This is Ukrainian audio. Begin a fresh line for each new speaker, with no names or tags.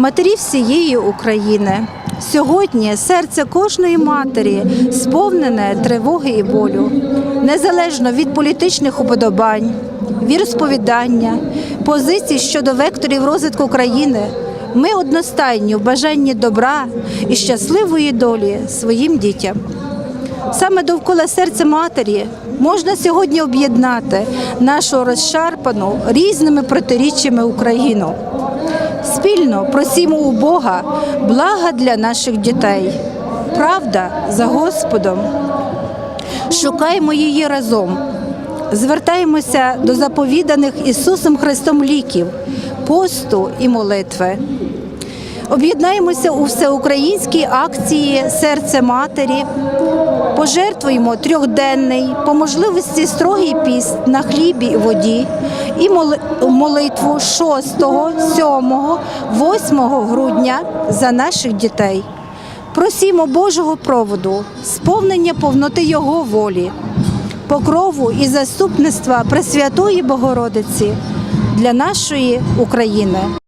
матері всієї України. Сьогодні серце кожної матері сповнене тривоги і болю, незалежно від політичних уподобань, віросповідання, позицій щодо векторів розвитку країни. Ми одностайні в бажанні добра і щасливої долі своїм дітям. Саме довкола серця матері можна сьогодні об'єднати нашу розшарпану різними протиріччями Україну. Спільно просімо у Бога блага для наших дітей. Правда за Господом. Шукаємо її разом. Звертаємося до заповіданих Ісусом Христом ліків, посту і молитви. Об'єднаємося у всеукраїнській акції Серце Матері. Пожертвуємо трьохденний, по можливості строгий піст на хлібі і воді і молитву 6, 7, 8 грудня за наших дітей. Просімо Божого проводу, сповнення повноти Його волі, покрову і заступництва Пресвятої Богородиці для нашої України.